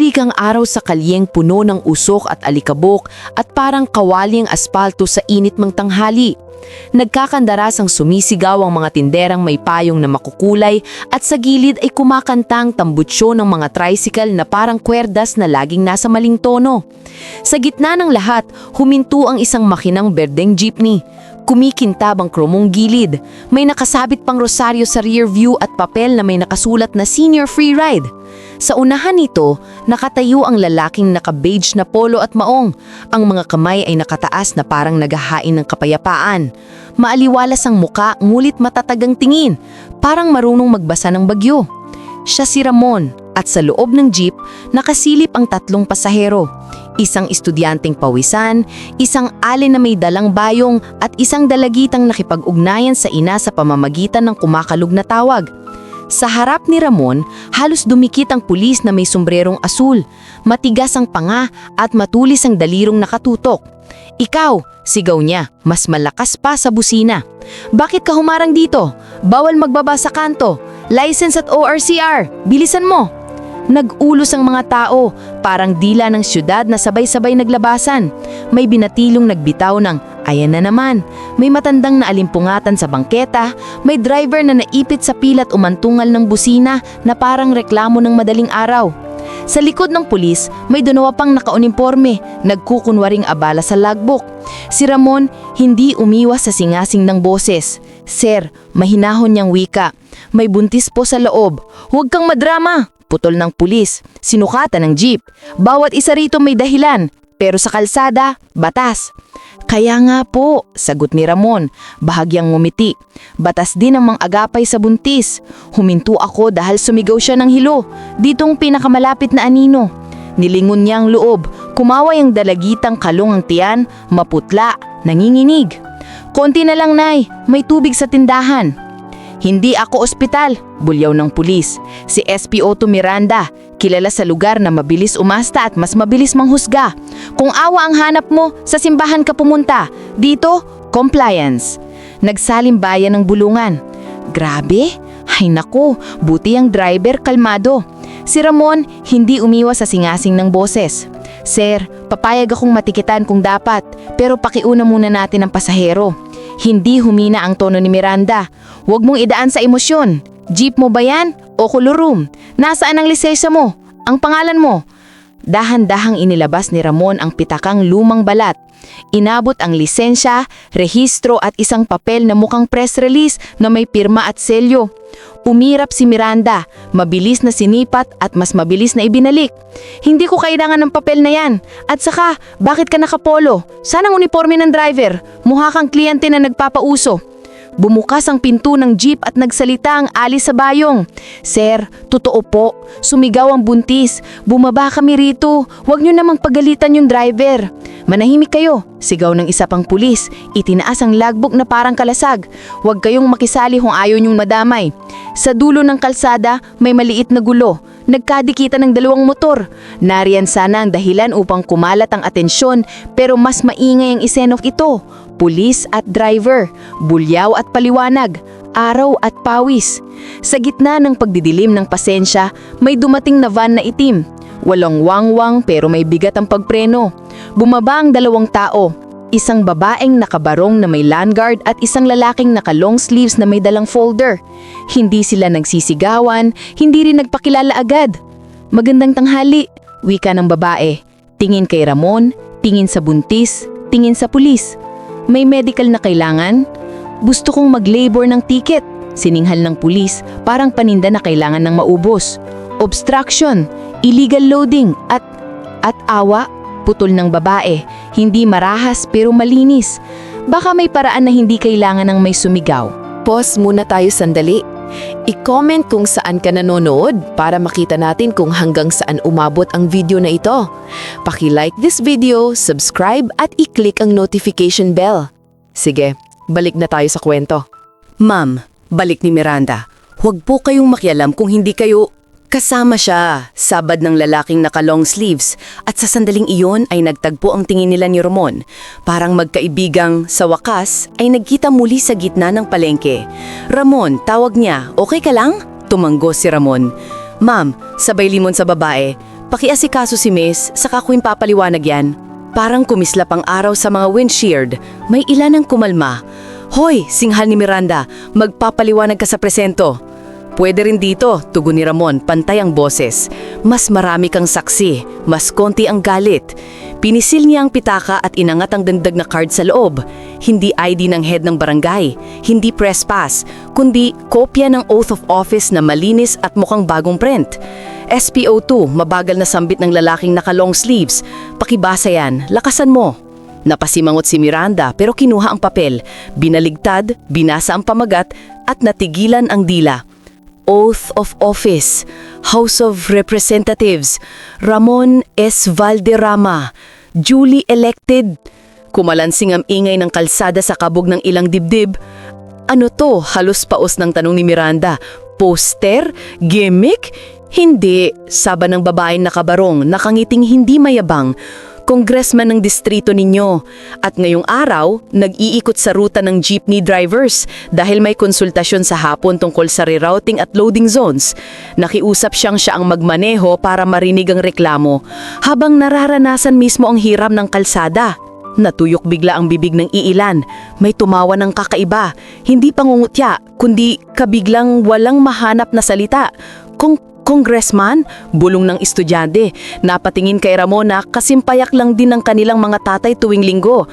Tumitirik ang araw sa kalyeng puno ng usok at alikabok at parang kawali ang asfalto sa init mang tanghali. Nagkakandaras ang sumisigaw ang mga tinderang may payong na makukulay at sa gilid ay kumakanta ang tambutsyo ng mga tricycle na parang kwerdas na laging nasa maling tono. Sa gitna ng lahat, huminto ang isang makinang berdeng jeepney. Kumikintab ang kromong gilid. May nakasabit pang rosaryo sa rear view at papel na may nakasulat na senior free ride. Sa unahan nito, nakatayo ang lalaking naka-beige na polo at maong. Ang mga kamay ay nakataas na parang naghahain ng kapayapaan. Maaliwalas ang muka ngulit matatag ang tingin, parang marunong magbasa ng bagyo. Siya si Ramon at sa loob ng jeep nakasilip ang tatlong pasahero. Isang estudyanteng pawisan, isang alin na may dalang bayong at isang dalagitang nakipag-ugnayan sa ina sa pamamagitan ng kumakalug na tawag. Sa harap ni Ramon, halos dumikit ang pulis na may sombrerong asul, matigas ang panga at matulis ang dalirong nakatutok. Ikaw, sigaw niya, mas malakas pa sa busina. Bakit ka humarang dito? Bawal magbaba sa kanto. License at ORCR. Bilisan mo. Nag-ulos ang mga tao, parang dila ng syudad na sabay-sabay naglabasan. May binatilong nagbitaw ng, ayan na naman. May matandang na alimpungatan sa bangketa, may driver na naipit sa pilat umantungal ng busina na parang reklamo ng madaling araw. Sa likod ng pulis, may dalawa pang nakauniforme, nagkukunwaring abala sa logbook. Si Ramon hindi umiwas sa singasing ng boses. Sir, mahinahon niyang wika. May buntis po sa loob. Huwag kang madrama. Putol ng pulis. Sinukatan ng jeep. Bawat isa rito may dahilan. Pero sa kalsada, batas. Kaya nga po, sagot ni Ramon, bahagyang ngumiti. Batas din ang mga agapay sa buntis. Huminto ako dahil sumigaw siya ng hilo, ditong pinakamalapit na anino. Nilingon niya ang loob, kumaway ang dalagitang kalong ang tiyan, maputla, nanginginig. Konti na lang, Nay, may tubig sa tindahan. Hindi ako ospital, bulyaw ng pulis. Si SPO to Miranda, kilala sa lugar na mabilis umasta at mas mabilis manghusga. Kung awa ang hanap mo, sa simbahan ka pumunta. Dito, compliance. Nagsalimbayan ng bulungan. Grabe? Ay naku, buti ang driver kalmado. Si Ramon hindi umiwas sa singasing ng boses. Sir, papayag akong matikitan kung dapat, pero pakiuna muna natin ang pasahero. Hindi humina ang tono ni Miranda. Huwag mong idaan sa emosyon. Jeep mo ba yan? O kulurum? Nasaan ang lisensya mo? Ang pangalan mo? Dahan-dahang inilabas ni Ramon ang pitakang lumang balat. Inabot ang lisensya, rehistro at isang papel na mukhang press release na may pirma at selyo. Umirap si Miranda, mabilis na sinipat at mas mabilis na ibinalik. Hindi ko kailangan ng papel na yan. At saka, bakit ka nakapolo? Saan ang uniforme ng driver? Mukha kang kliyente na nagpapauso. Bumukas ang pinto ng jeep at nagsalita ang alis sa bayong. Sir, totoo po. Sumigaw ang buntis. Bumaba kami rito. Huwag niyo namang pagalitan yung driver. Manahimik kayo. Sigaw ng isa pang pulis. Itinaas ang logbook na parang kalasag. Huwag kayong makisali kung ayaw niyong madamay. Sa dulo ng kalsada, may maliit na gulo. Nagkadikita ng dalawang motor. Nariyan sana ang dahilan upang kumalat ang atensyon pero mas maingay ang isenok ito. Pulis at driver, bulyaw at paliwanag, araw at pawis. Sa gitna ng pagdidilim ng pasensya, may dumating na van na itim. Walang wangwang pero may bigat ang pagpreno. Bumaba ang dalawang tao, isang babaeng nakabarong na may landguard at isang lalaking naka long sleeves na may dalang folder. Hindi sila nagsisigawan, hindi rin nagpakilala agad. Magandang tanghali, wika ng babae. Tingin kay Ramon, tingin sa buntis, tingin sa pulis. May medical na kailangan? Gusto kong mag-labor ng ticket. Sininghal ng pulis, parang paninda na kailangan ng maubos. Obstruction, illegal loading, at... at awa, putol ng babae. Hindi marahas pero malinis. Baka may paraan na hindi kailangan ng may sumigaw. Pause muna tayo sandali. I-comment kung saan ka nanonood para makita natin kung hanggang saan umabot ang video na ito. Paki-like this video, subscribe at i-click ang notification bell. Sige, balik na tayo sa kwento. Ma'am, balik ni Miranda. Huwag po kayong makialam kung hindi kayo... Kasama siya, sabad ng lalaking naka-long sleeves at sa sandaling iyon ay nagtagpo ang tingin nila ni Ramon. Parang magkaibigang sa wakas ay nagkita muli sa gitna ng palengke. Ramon, tawag niya, okay ka lang? Tumanggo si Ramon. Ma'am, sabay limon sa babae. pakiasikaso si Miss, saka ko papaliwanag yan. Parang kumislap ang araw sa mga windshield. May ilan ang kumalma. Hoy, singhal ni Miranda, magpapaliwanag ka sa presento. Pwede rin dito, tugon ni Ramon, pantay ang boses. Mas marami kang saksi, mas konti ang galit. Pinisil niya ang pitaka at inangat ang dagdag na card sa loob. Hindi ID ng head ng barangay, hindi press pass, kundi kopya ng oath of office na malinis at mukhang bagong print. SPO2, mabagal na sambit ng lalaking naka long sleeves. Pakibasa yan, lakasan mo. Napasimangot si Miranda pero kinuha ang papel, binaligtad, binasa ang pamagat at natigilan ang dila. Oath of Office, House of Representatives, Ramon S. Valderrama, duly elected. Kumalansing ang ingay ng kalsada sa kabog ng ilang dibdib. Ano to? Halos paos ng tanong ni Miranda. Poster? Gimmick? Hindi. Saba ng babaeng nakabarong, nakangiting hindi mayabang. Congressman ng distrito ninyo. At ngayong araw, nag-iikot sa ruta ng jeepney drivers dahil may konsultasyon sa hapon tungkol sa rerouting at loading zones. Nakiusap siyang siya ang magmaneho para marinig ang reklamo habang nararanasan mismo ang hiram ng kalsada. Natuyok bigla ang bibig ng iilan. May tumawa ng kakaiba. Hindi pangungutya, kundi kabiglang walang mahanap na salita. Kung Congressman, bulong ng estudyante. Napatingin kay Ramona kasimpayak lang din ng kanilang mga tatay tuwing linggo.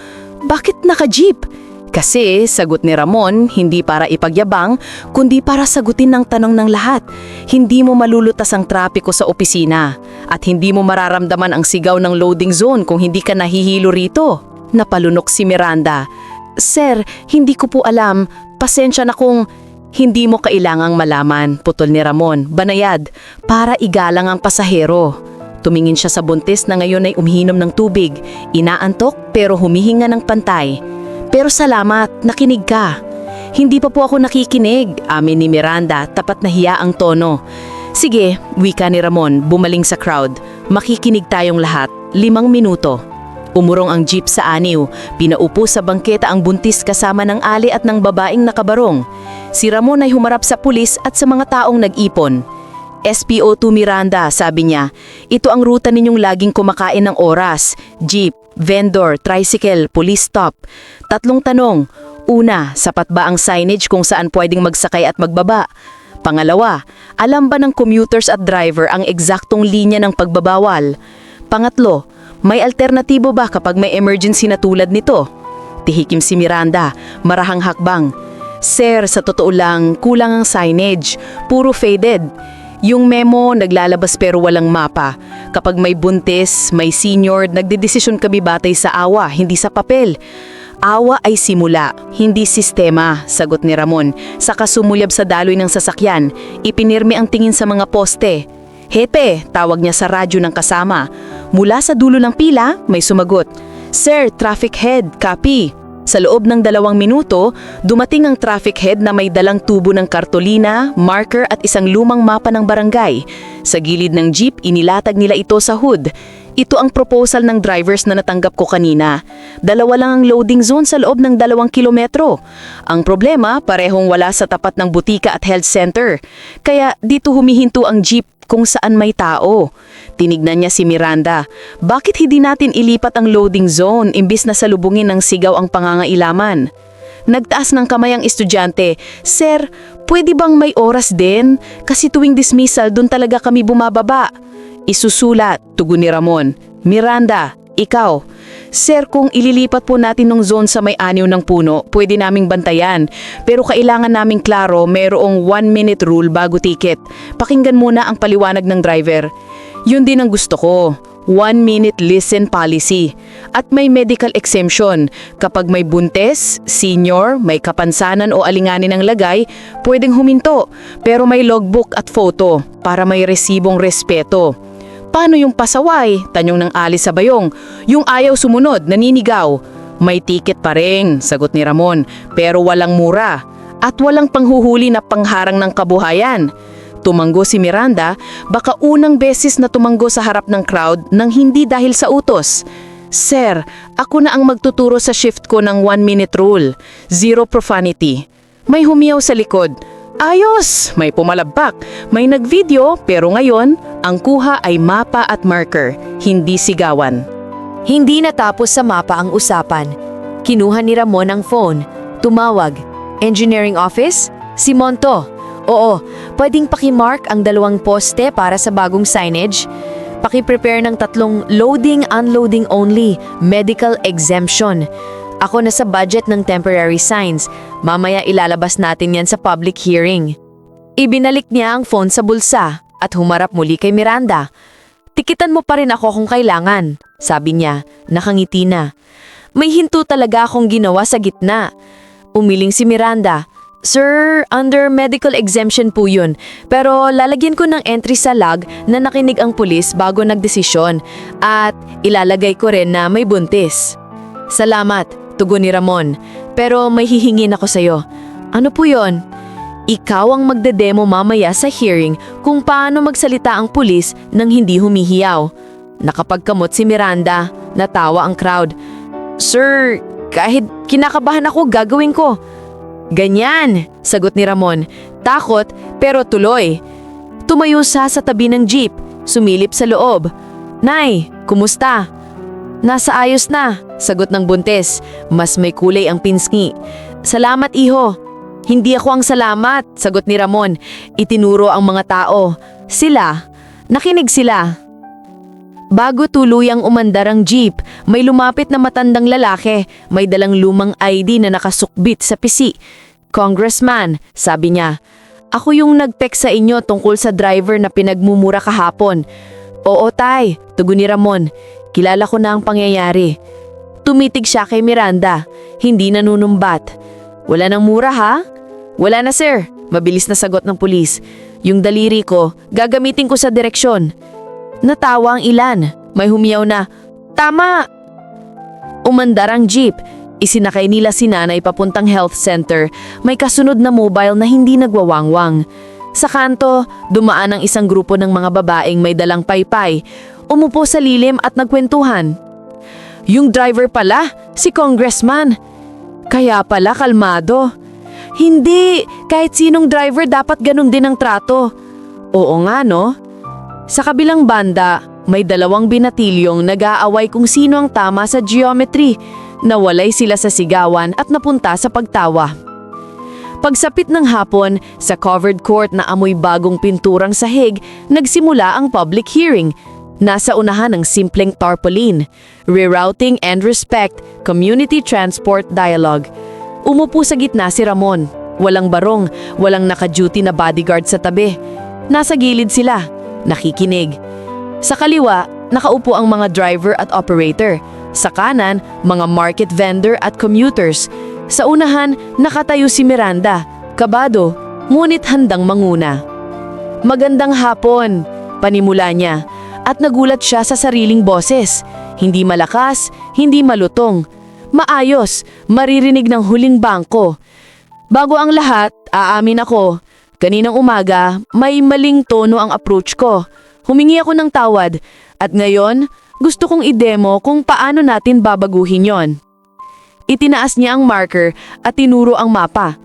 Bakit naka-jeep? Kasi, sagot ni Ramon, hindi para ipagyabang, kundi para sagutin ng tanong ng lahat. Hindi mo malulutas ang trapiko sa opisina. At hindi mo mararamdaman ang sigaw ng loading zone kung hindi ka nahihilo rito. Napalunok si Miranda. Sir, hindi ko po alam. Pasensya na kung hindi mo kailangang malaman, putol ni Ramon, banayad, para igalang ang pasahero. Tumingin siya sa buntis na ngayon ay umihinom ng tubig, inaantok pero humihinga ng pantay. Pero salamat, nakinig ka. Hindi pa po ako nakikinig, amin ni Miranda, tapat na hiya ang tono. Sige, wika ni Ramon, bumaling sa crowd. Makikinig tayong lahat, limang minuto. Umurong ang jeep sa aniw, pinaupo sa bangketa ang buntis kasama ng ali at ng babaeng nakabarong. Si Ramon ay humarap sa pulis at sa mga taong nag-ipon. SPO2 Miranda, sabi niya, ito ang ruta ninyong laging kumakain ng oras. Jeep, vendor, tricycle, police stop. Tatlong tanong. Una, sapat ba ang signage kung saan pwedeng magsakay at magbaba? Pangalawa, alam ba ng commuters at driver ang eksaktong linya ng pagbabawal? Pangatlo, may alternatibo ba kapag may emergency na tulad nito? Tihikim si Miranda, marahang hakbang. Sir, sa totoo lang, kulang ang signage. Puro faded. Yung memo naglalabas pero walang mapa. Kapag may buntis, may senior, nagdedesisyon kami batay sa awa, hindi sa papel. Awa ay simula, hindi sistema, sagot ni Ramon. Saka sumulyab sa daloy ng sasakyan, ipinirmi ang tingin sa mga poste. Hepe, tawag niya sa radyo ng kasama. Mula sa dulo ng pila, may sumagot. Sir, traffic head, copy. Sa loob ng dalawang minuto, dumating ang traffic head na may dalang tubo ng kartolina, marker at isang lumang mapa ng barangay. Sa gilid ng jeep, inilatag nila ito sa hood. Ito ang proposal ng drivers na natanggap ko kanina. Dalawa lang ang loading zone sa loob ng dalawang kilometro. Ang problema, parehong wala sa tapat ng butika at health center. Kaya dito humihinto ang jeep kung saan may tao. Tinignan niya si Miranda. Bakit hindi natin ilipat ang loading zone imbis na salubungin ng sigaw ang pangangailaman? Nagtaas ng kamay ang estudyante. Sir, pwede bang may oras din? Kasi tuwing dismissal, doon talaga kami bumababa. Isusulat, tugon ni Ramon. Miranda, ikaw. Sir, kung ililipat po natin ng zone sa may anyo ng puno, pwede naming bantayan. Pero kailangan naming klaro, mayroong one minute rule bago ticket. Pakinggan muna ang paliwanag ng driver. Yun din ang gusto ko. One minute listen policy. At may medical exemption. Kapag may buntes, senior, may kapansanan o alinganin ng lagay, pwedeng huminto. Pero may logbook at photo para may resibong respeto. Paano yung pasaway? Tanyong ng alis sa bayong. Yung ayaw sumunod, naninigaw. May ticket pa rin, sagot ni Ramon, pero walang mura. At walang panghuhuli na pangharang ng kabuhayan. Tumanggo si Miranda, baka unang beses na tumanggo sa harap ng crowd nang hindi dahil sa utos. Sir, ako na ang magtuturo sa shift ko ng one minute rule. Zero profanity. May humiyaw sa likod. Ayos! May pumalabak. May nagvideo pero ngayon, ang kuha ay mapa at marker, hindi sigawan. Hindi natapos sa mapa ang usapan. Kinuha ni Ramon ang phone. Tumawag. Engineering office? Si Monto. Oo, pwedeng pakimark ang dalawang poste para sa bagong signage. Paki-prepare ng tatlong loading, unloading only, medical exemption. Ako na sa budget ng temporary signs. Mamaya ilalabas natin yan sa public hearing. Ibinalik niya ang phone sa bulsa at humarap muli kay Miranda. Tikitan mo pa rin ako kung kailangan, sabi niya, nakangiti na. May hinto talaga akong ginawa sa gitna. Umiling si Miranda. Sir, under medical exemption po yun. Pero lalagyan ko ng entry sa log na nakinig ang pulis bago nagdesisyon. At ilalagay ko rin na may buntis. Salamat, tugon ni Ramon. Pero may hihingin ako sa'yo. Ano po yon? Ikaw ang magdedemo mamaya sa hearing kung paano magsalita ang pulis nang hindi humihiyaw. Nakapagkamot si Miranda, natawa ang crowd. Sir, kahit kinakabahan ako, gagawin ko. Ganyan, sagot ni Ramon. Takot, pero tuloy. Tumayo siya sa tabi ng jeep, sumilip sa loob. Nay, kumusta? Nasa ayos na, sagot ng buntis. Mas may kulay ang pinsngi. Salamat, iho. Hindi ako ang salamat, sagot ni Ramon. Itinuro ang mga tao. Sila, nakinig sila. Bago tuluyang umandar ang jeep, may lumapit na matandang lalaki, may dalang lumang ID na nakasukbit sa pisi. Congressman, sabi niya, ako yung nag-text sa inyo tungkol sa driver na pinagmumura kahapon. Oo tay, tugon ni Ramon. Kilala ko na ang pangyayari. Tumitig siya kay Miranda, hindi nanunumbat. Wala nang mura ha? Wala na sir, mabilis na sagot ng pulis. Yung daliri ko, gagamitin ko sa direksyon. Natawa ang ilan. May humiyaw na, Tama! Umandar ang jeep. Isinakay nila si nanay papuntang health center. May kasunod na mobile na hindi nagwawangwang. Sa kanto, dumaan ang isang grupo ng mga babaeng may dalang paypay. Umupo sa lilim at nagkwentuhan. Yung driver pala, si congressman. Kaya pala kalmado. Hindi, kahit sinong driver dapat ganun din ang trato. Oo nga no? Sa kabilang banda, may dalawang binatilyong nag-aaway kung sino ang tama sa geometry. Nawalay sila sa sigawan at napunta sa pagtawa. Pagsapit ng hapon, sa covered court na amoy bagong pinturang sahig, nagsimula ang public hearing. Nasa unahan ng simpleng tarpaulin, rerouting and respect, community transport dialogue. Umupo sa gitna si Ramon. Walang barong, walang naka-duty na bodyguard sa tabi. Nasa gilid sila, nakikinig. Sa kaliwa, nakaupo ang mga driver at operator. Sa kanan, mga market vendor at commuters. Sa unahan, nakatayo si Miranda, kabado, ngunit handang manguna. Magandang hapon, panimula niya, at nagulat siya sa sariling boses. Hindi malakas, hindi malutong. Maayos, maririnig ng huling bangko. Bago ang lahat, aamin ako, kaninang umaga, may maling tono ang approach ko. Humingi ako ng tawad, at ngayon, gusto kong i-demo kung paano natin babaguhin yon. Itinaas niya ang marker at tinuro ang mapa.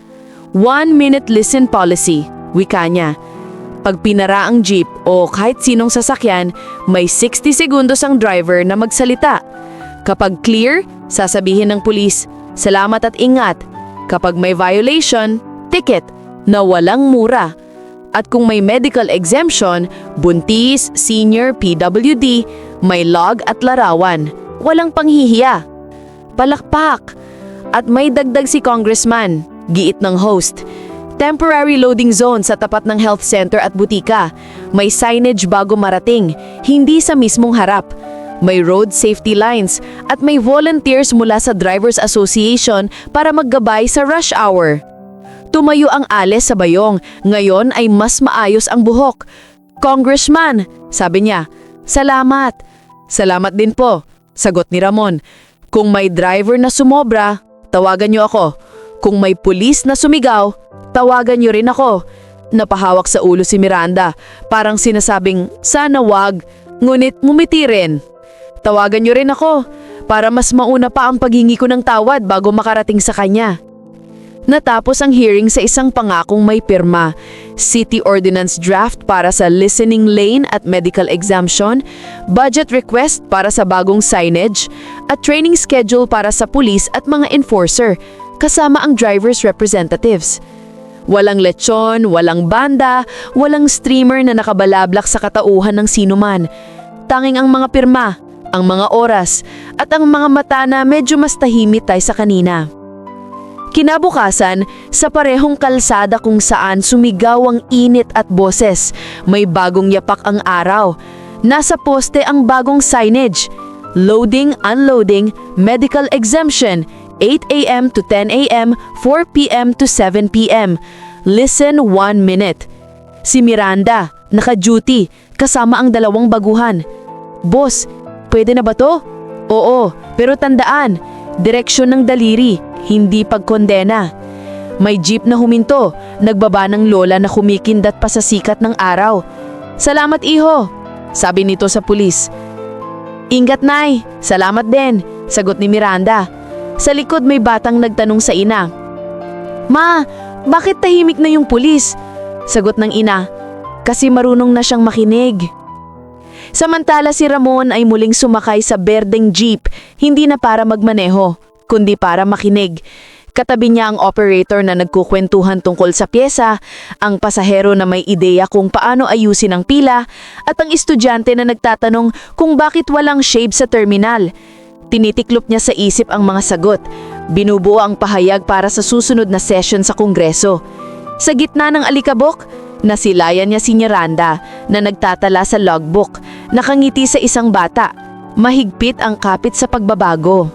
One minute listen policy, wika niya. Pag pinara ang jeep o kahit sinong sasakyan, may 60 segundos ang driver na magsalita. Kapag clear, sasabihin ng pulis, salamat at ingat. Kapag may violation, ticket na walang mura. At kung may medical exemption, buntis, senior, PWD, may log at larawan. Walang panghihiya. Palakpak. At may dagdag si congressman, giit ng host. Temporary loading zone sa tapat ng health center at butika. May signage bago marating, hindi sa mismong harap. May road safety lines at may volunteers mula sa Drivers Association para maggabay sa rush hour. Tumayo ang ales sa bayong, ngayon ay mas maayos ang buhok. Congressman, sabi niya, salamat. Salamat din po, sagot ni Ramon. Kung may driver na sumobra, tawagan niyo ako. Kung may pulis na sumigaw, tawagan niyo rin ako. Napahawak sa ulo si Miranda, parang sinasabing, sana wag, ngunit mumiti rin. Tawagan niyo rin ako, para mas mauna pa ang paghingi ko ng tawad bago makarating sa kanya. Natapos ang hearing sa isang pangakong may pirma, City Ordinance Draft para sa listening lane at medical exemption, budget request para sa bagong signage, at training schedule para sa pulis at mga enforcer, kasama ang driver's representatives. Walang lechon, walang banda, walang streamer na nakabalablak sa katauhan ng sinuman. Tanging ang mga pirma, ang mga oras, at ang mga mata na medyo mas tahimik tayo sa kanina. Kinabukasan, sa parehong kalsada kung saan sumigaw ang init at boses, may bagong yapak ang araw. Nasa poste ang bagong signage. Loading, unloading, medical exemption, 8 a.m. to 10 a.m., 4 p.m. to 7 p.m. Listen one minute. Si Miranda, naka-duty, kasama ang dalawang baguhan. Boss, pwede na ba to? Oo, pero tandaan, direksyon ng daliri, hindi pagkondena. May jeep na huminto, nagbaba ng lola na kumikindat pa sa sikat ng araw. Salamat iho, sabi nito sa pulis. Ingat nay, salamat din, sagot ni Miranda. Sa likod may batang nagtanong sa ina. Ma, bakit tahimik na yung pulis? Sagot ng ina, kasi marunong na siyang makinig. Samantala si Ramon ay muling sumakay sa berdeng jeep, hindi na para magmaneho, kundi para makinig. Katabi niya ang operator na nagkukwentuhan tungkol sa pyesa, ang pasahero na may ideya kung paano ayusin ang pila, at ang estudyante na nagtatanong kung bakit walang shave sa terminal. Tinitiklop niya sa isip ang mga sagot. Binubuo ang pahayag para sa susunod na session sa Kongreso. Sa gitna ng alikabok, nasilayan niya si Miranda na nagtatala sa logbook, nakangiti sa isang bata. Mahigpit ang kapit sa pagbabago.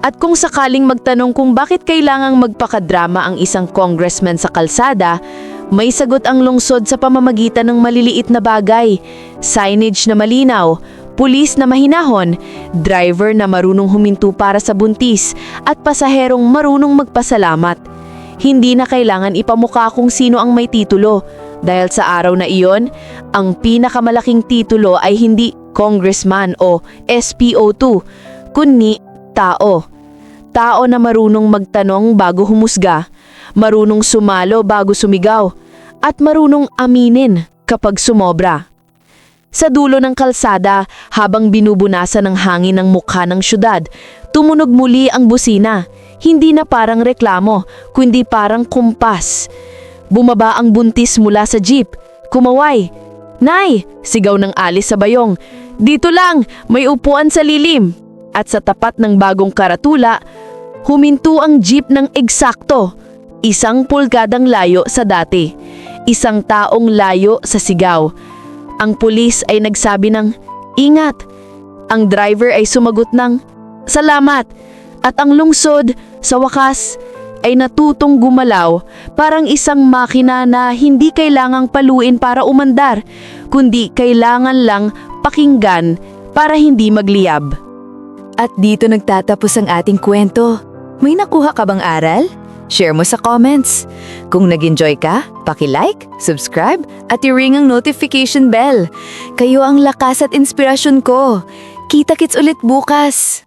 At kung sakaling magtanong kung bakit kailangang magpakadrama ang isang congressman sa kalsada, may sagot ang lungsod sa pamamagitan ng maliliit na bagay, signage na malinaw, pulis na mahinahon, driver na marunong huminto para sa buntis, at pasaherong marunong magpasalamat. Hindi na kailangan ipamukha kung sino ang may titulo, dahil sa araw na iyon, ang pinakamalaking titulo ay hindi congressman o SPO2, kundi tao. Tao na marunong magtanong bago humusga, marunong sumalo bago sumigaw, at marunong aminin kapag sumobra. Sa dulo ng kalsada, habang binubunasan ng hangin ng mukha ng syudad, tumunog muli ang busina. Hindi na parang reklamo, kundi parang kumpas. Bumaba ang buntis mula sa jeep. Kumaway. Nay! Sigaw ng alis sa bayong. Dito lang! May upuan sa lilim! At sa tapat ng bagong karatula, huminto ang jeep ng eksakto. Isang pulgadang layo sa dati. Isang taong layo sa sigaw. Ang pulis ay nagsabi ng, Ingat! Ang driver ay sumagot ng, Salamat! At ang lungsod, sa wakas, ay natutong gumalaw parang isang makina na hindi kailangang paluin para umandar, kundi kailangan lang pakinggan para hindi magliyab. At dito nagtatapos ang ating kwento. May nakuha ka bang aral? Share mo sa comments. Kung nag-enjoy ka, paki-like, subscribe, at i-ring ang notification bell. Kayo ang lakas at inspirasyon ko. Kita-kits ulit bukas!